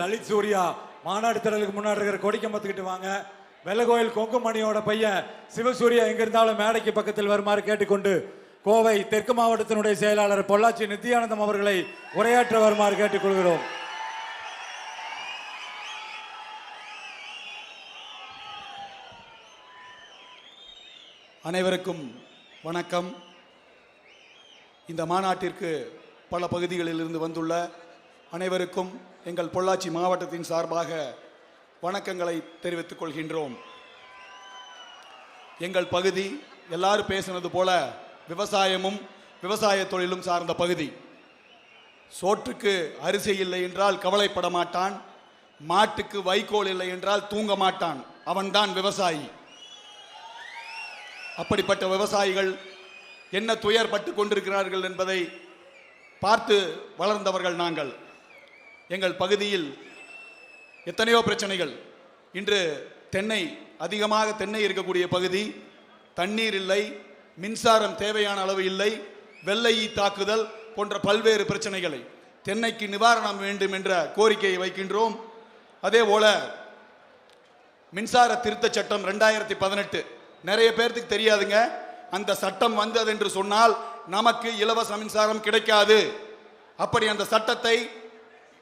லலித் சூர்யா மாநாடு திடலுக்கு முன்னாடி இருக்கிற கொடிக்கம்பத்துக்கிட்டு வாங்க. வெள்ளகோயில் கொங்குமணியோட பையன் சிவசூர்யா எங்க இருந்தாலும் மேடைக்கு பக்கத்தில் வருமாறு கேட்டுக்கொண்டு கோவை தெற்கு மாவட்டத்தினுடைய செயலாளர் பொள்ளாச்சி நித்யானந்தம் அவர்களை உரையாற்ற வருமாறு கேட்டுக்கொள்கிறோம். அனைவருக்கும் வணக்கம். இந்த மாநாட்டிற்கு பல பகுதிகளில் இருந்து வந்துள்ள அனைவருக்கும் எங்கள் பொள்ளாச்சி மாவட்டத்தின் சார்பாக வணக்கங்களை தெரிவித்துக் கொள்கின்றோம். எங்கள் பகுதி எல்லாரும் பேசினது போல விவசாயமும் விவசாய தொழிலும் சார்ந்த பகுதி. சோற்றுக்கு அரிசி இல்லை என்றால் கவலைப்பட மாட்டான். மாட்டுக்கு வைக்கோல் இல்லை என்றால் தூங்க மாட்டான். அவன்தான் விவசாயி. அப்படிப்பட்ட விவசாயிகள் என்ன துயர்பட்டு கொண்டிருக்கிறார்கள் என்பதை பார்த்து வளர்ந்தவர்கள் நாங்கள். எங்கள் பகுதியில் எத்தனையோ பிரச்சனைகள். இன்று தென்னை அதிகமாக தென்னை இருக்கக்கூடிய பகுதி தண்ணீர் இல்லை மின்சாரம் தேவையான அளவு இல்லை வெள்ளை தாக்குதல் போன்ற பல்வேறு பிரச்சனைகளை தென்னைக்கு நிவாரணம் வேண்டும் என்ற கோரிக்கையை வைக்கின்றோம். அதே போல மின்சார திருத்த சட்டம் ரெண்டாயிரத்தி பதினெட்டு. நிறைய பேர்த்துக்கு தெரியாதுங்க. அந்த சட்டம் வந்தது என்று சொன்னால் நமக்கு இலவச மின்சாரம் கிடைக்காது. அப்படி அந்த சட்டத்தை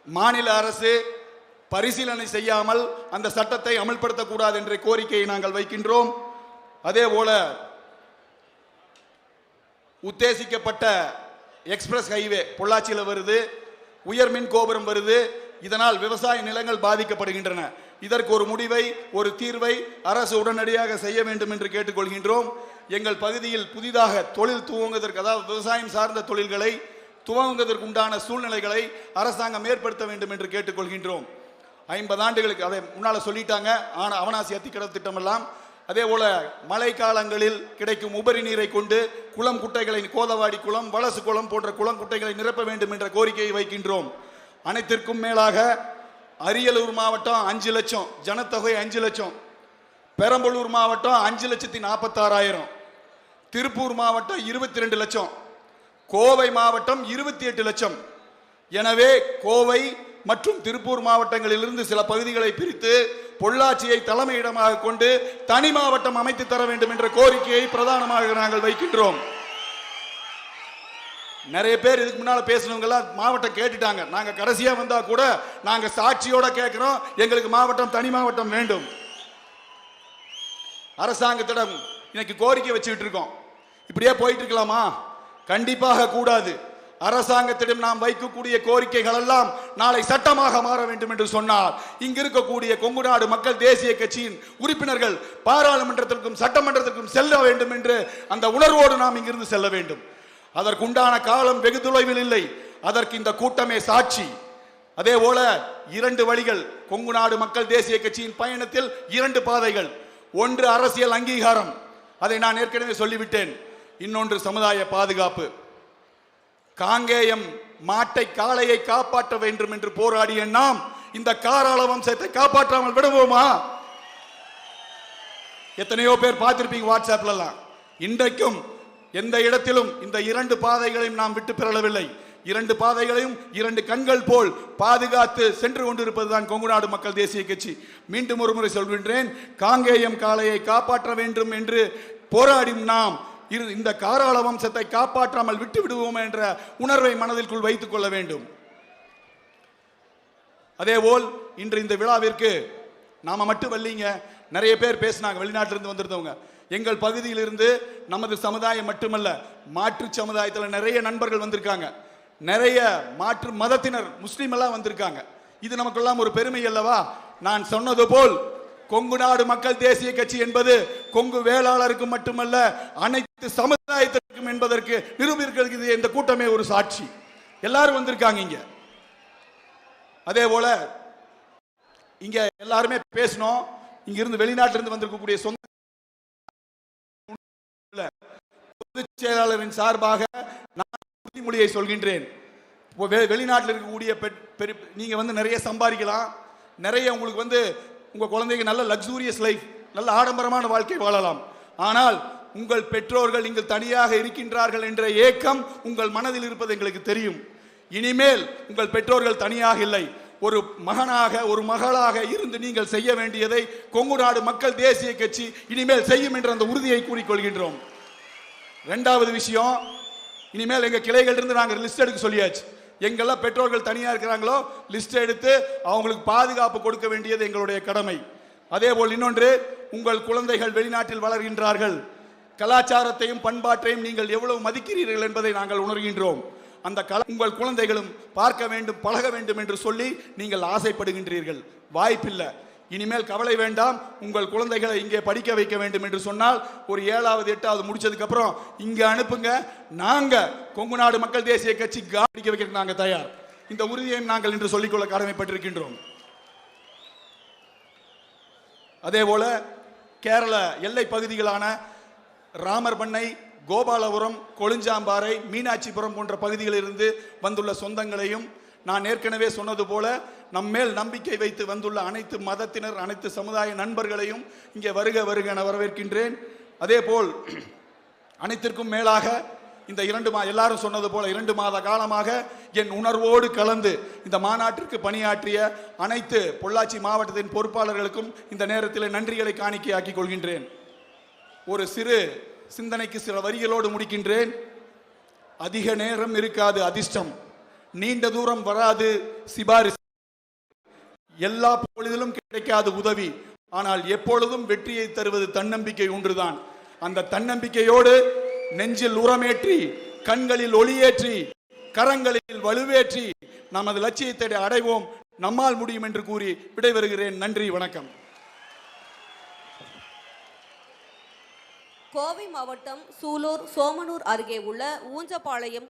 மாநில அரசு பரிசீலனை செய்யாமல் அந்த சட்டத்தை அமல்படுத்தக்கூடாது என்ற கோரிக்கையை நாங்கள் வைக்கின்றோம். அதே போல உத்தேசிக்கப்பட்ட எக்ஸ்பிரஸ் ஹைவே பொள்ளாச்சியில் வருது. உயர் மின் கோபுரம் வருது. இதனால் விவசாய நிலங்கள் பாதிக்கப்படுகின்றன. இதற்கு ஒரு முடிவை ஒரு தீர்வை அரசு உடனடியாக செய்ய வேண்டும் என்று கேட்டுக்கொள்கின்றோம். எங்கள் பகுதியில் புதிதாக தொழில் துவங்குவதற்கு அதாவது விவசாயம் சார்ந்த தொழில்களை துவங்குவதற்கு உண்டான சூழ்நிலைகளை அரசாங்கம் ஏற்படுத்த வேண்டும் என்று கேட்டுக்கொள்கின்றோம். ஐம்பது ஆண்டுகளுக்கு அதை முன்னால் சொல்லிட்டாங்க. ஆனால் அவனாசி அத்திக்கடல் திட்டமெல்லாம் அதே போல மழை காலங்களில் கிடைக்கும் உபரி நீரை கொண்டு குளம் குட்டைகளை கோதவாடி குளம் வலசு குளம் போன்ற குளம் குட்டைகளை நிரப்ப வேண்டும் என்ற கோரிக்கையை வைக்கின்றோம். அனைத்திற்கும் மேலாக அரியலூர் மாவட்டம் அஞ்சு லட்சம் ஜனத்தொகை அஞ்சு லட்சம் பெரம்பலூர் மாவட்டம் அஞ்சு லட்சத்தி நாற்பத்தாறாயிரம் திருப்பூர் மாவட்டம் இருபத்தி ரெண்டு லட்சம் கோவை மாவட்டம் இருபத்தி எட்டு லட்சம். எனவே கோவை மற்றும் திருப்பூர் மாவட்டங்களிலிருந்து சில பகுதிகளை பிரித்து பொள்ளாச்சியை தலைமையிடமாக கொண்டு தனி மாவட்டம் அமைத்து தர வேண்டும் என்ற கோரிக்கையை பிரதானமாக நாங்கள் வைக்கின்றோம். நிறைய பேர் இதுக்கு முன்னால பேசினவங்க எல்லாம் மாவட்டம் கேட்டுட்டாங்க. நாங்க கடைசியா வந்தா கூட நாங்க சாட்சியோட கேட்கிறோம் எங்களுக்கு மாவட்டம் தனி மாவட்டம் வேண்டும். அரசாங்கத்திடம் இன்னைக்கு கோரிக்கை வச்சுக்கிட்டு இருக்கோம். இப்படியே போயிட்டு இருக்கலாமா? கண்டிப்பாக கூடாது. அரசாங்கத்திடம் நாம் வைக்கக்கூடிய கோரிக்கைகள் எல்லாம் நாளை சட்டமாக மாற வேண்டும் என்று சொன்னார். இங்கு இருக்கக்கூடிய கொங்கு நாடு மக்கள் தேசிய கட்சியின் உறுப்பினர்கள் பாராளுமன்றத்திற்கும் சட்டமன்றத்திற்கும் செல்ல வேண்டும் என்று அந்த உணர்வோடு நாம் இங்கிருந்து செல்ல வேண்டும். அதற்குண்டான காலம் வெகு தொலைவில் இல்லை. அதற்கு இந்த கூட்டமே சாட்சி. அதே போல இரண்டு வழிகள். கொங்கு நாடு மக்கள் தேசிய கட்சியின் பயணத்தில் இரண்டு பாதைகள். ஒன்று அரசியல் அங்கீகாரம். அதை நான் ஏற்கனவே சொல்லிவிட்டேன். இன்னொன்று சமுதாய பாதுகாப்பு. காங்கேயம் மாட்டை காளையை காப்பாற்ற வேண்டும் என்று போராடிய நாம் இந்த காராள வம்சத்தை காப்பாற்றாமல் விடுவோமா? எத்தனையோ பேர் பார்த்திருப்பீங்க வாட்ஸ்அப்லலாம். இன்றைக்கும் எந்த இடத்திலும் இந்த இரண்டு பாதைகளையும் நாம் விட்டு பிறளவில்லை இரண்டு பாதைகளையும் இரண்டு கண்கள் போல் பாதுகாத்து சென்று கொண்டிருப்பதுதான் கொங்குநாடு மக்கள் தேசிய கட்சி. மீண்டும் ஒரு முறை சொல்கின்றேன் காங்கேயம் காளையை காப்பாற்ற வேண்டும் என்று போராடும் நாம் இந்த காராள வம்சத்தை காப்பாற்றாமல் விட்டு விடுவோம் என்ற உணர்வை மனதிற்குள் வைத்துக் கொள்ள வேண்டும். அதேபோல் இன்று இந்த விழாவிற்கு நாம மட்டும் வரலீங்க நிறைய பேர் பேசினாங்க வெளிநாட்டிலிருந்து வந்திருந்தவங்க. எங்கள் பகுதியிலிருந்து நமது சமுதாயம் மட்டுமல்ல மாற்று சமுதாயத்தில் நிறைய நண்பர்கள் வந்திருக்காங்க. நிறைய மாற்று மதத்தினர் முஸ்லீம் எல்லாம் வந்திருக்காங்க. இது நமக்கெல்லாம் ஒரு பெருமை அல்லவா? நான் சொன்னது போல் கொங்கு நாடு மக்கள் தேசிய கட்சி என்பது கொங்கு வேளாளருக்கு மட்டுமல்ல அனைத்து சமுதாயத்திற்கும் என்பதற்கு நிரூபிக்கிறது இந்த கூட்டமே ஒரு சாட்சி. எல்லாரும் வந்திருக்காங்க இங்க. அதே போல இங்க எல்லாருமே பேசணும். இங்க இருந்து வெளிநாட்டிலிருந்து வந்திருக்கக்கூடிய சொந்த பொதுச் செயலாளரின் சார்பாக நான் உறுதிமொழியை சொல்கின்றேன். வெ- வெளிநாட்டில் இருக்கக்கூடிய பெரு நீங்க வந்து நிறைய சம்பாதிக்கலாம். நிறைய உங்களுக்கு வந்து உங்கள் குழந்தைங்க நல்ல லக்ஸூரியஸ் லைஃப் நல்ல ஆடம்பரமான வாழ்க்கை வாழலாம். ஆனால் உங்கள் பெற்றோர்கள் நீங்கள் தனியாக இருக்கின்றார்கள் என்ற ஏக்கம் உங்கள் மனதில் இருப்பது எங்களுக்கு தெரியும். இனிமேல் உங்கள் பெற்றோர்கள் தனியாக இல்லை. ஒரு மகனாக ஒரு மகளாக இருந்து நீங்கள் செய்ய வேண்டியதை கொங்கு நாடு மக்கள் தேசிய கட்சி இனிமேல் செய்யும் என்ற அந்த உறுதியை கூறிக்கொள்கின்றோம். ரெண்டாவது விஷயம் இனிமேல் எங்கள் கிளைகள் இருந்து நாங்கள் லிஸ்ட் எடுக்க சொல்லியாச்சு. எங்கெல்லாம் பெற்றோர்கள் தனியாக இருக்கிறாங்களோ லிஸ்ட் எடுத்து அவங்களுக்கு பாதுகாப்பு கொடுக்க வேண்டியது எங்களுடைய கடமை. அதே போல் இன்னொன்று உங்கள் குழந்தைகள் வெளிநாட்டில் வளர்கின்றார்கள். கலாச்சாரத்தையும் பண்பாட்டையும் நீங்கள் எவ்வளவு மதிக்கிறீர்கள் என்பதை நாங்கள் உணர்கின்றோம். அந்த கல உங்கள் குழந்தைகளும் பார்க்க வேண்டும் பழக வேண்டும் என்று சொல்லி நீங்கள் ஆசைப்படுகின்றீர்கள். வாய்ப்பில்லை. இனிமேல் கவலை வேண்டாம். உங்கள் குழந்தைகளை இங்கே படிக்க வைக்க வேண்டும் என்று சொன்னால் ஒரு ஏழாவது எட்டாவது முடிச்சதுக்கப்புறம் இங்கே அனுப்புங்க. நாங்கள் கொங்கு நாடு மக்கள் தேசிய கட்சி படிக்க வைக்க நாங்கள் தயார். இந்த உறுதியையும் நாங்கள் இன்று சொல்லிக்கொள்ள கடமைப்பட்டிருக்கின்றோம். அதே போல கேரள எல்லை பகுதிகளான ராமர் பண்ணை கோபாலபுரம் கொழுஞ்சாம்பாறை மீனாட்சிபுரம் போன்ற பகுதிகளிலிருந்து வந்துள்ள சொந்தங்களையும் நான் ஏற்கனவே சொன்னது போல நம்மேல் நம்பிக்கை வைத்து வந்துள்ள அனைத்து மதத்தினர் அனைத்து சமுதாய நண்பர்களையும் இங்கே வருக வருக என வரவேற்கின்றேன். அதே போல் அனைத்திற்கும் மேலாக இந்த இரண்டு மா எல்லாரும் சொன்னது போல இரண்டு மாத காலமாக என் உணர்வோடு கலந்து இந்த மாநாட்டிற்கு பணியாற்றிய அனைத்து பொள்ளாச்சி மாவட்டத்தின் பொறுப்பாளர்களுக்கும் இந்த நேரத்தில் நன்றிகளை காணிக்கையாக்கிக் கொள்கின்றேன். ஒரு சிறு சிந்தனைக்கு சில வரிகளோடு முடிக்கின்றேன். அதிக நேரம் இருக்காது அதிர்ஷ்டம். நீண்ட தூரம் வராது சிபாரிசு. எல்லா பொழுதிலும் கிடைக்காது உதவி. ஆனால் எப்பொழுதும் வெற்றியை தருவது தன்னம்பிக்கை ஒன்றுதான். அந்த தன்னம்பிக்கையோடு நெஞ்சில் உரமேற்றி கண்களில் ஒளியேற்றி கரங்களில் வலுவேற்றி நமது லட்சியத்தை அடைவோம். நம்மால் முடியும் என்று கூறி விடைபெறுகிறேன். நன்றி வணக்கம். கோவை மாவட்டம் சூலூர் சோமனூர் அருகே உள்ள ஊஞ்சப்பாளையம்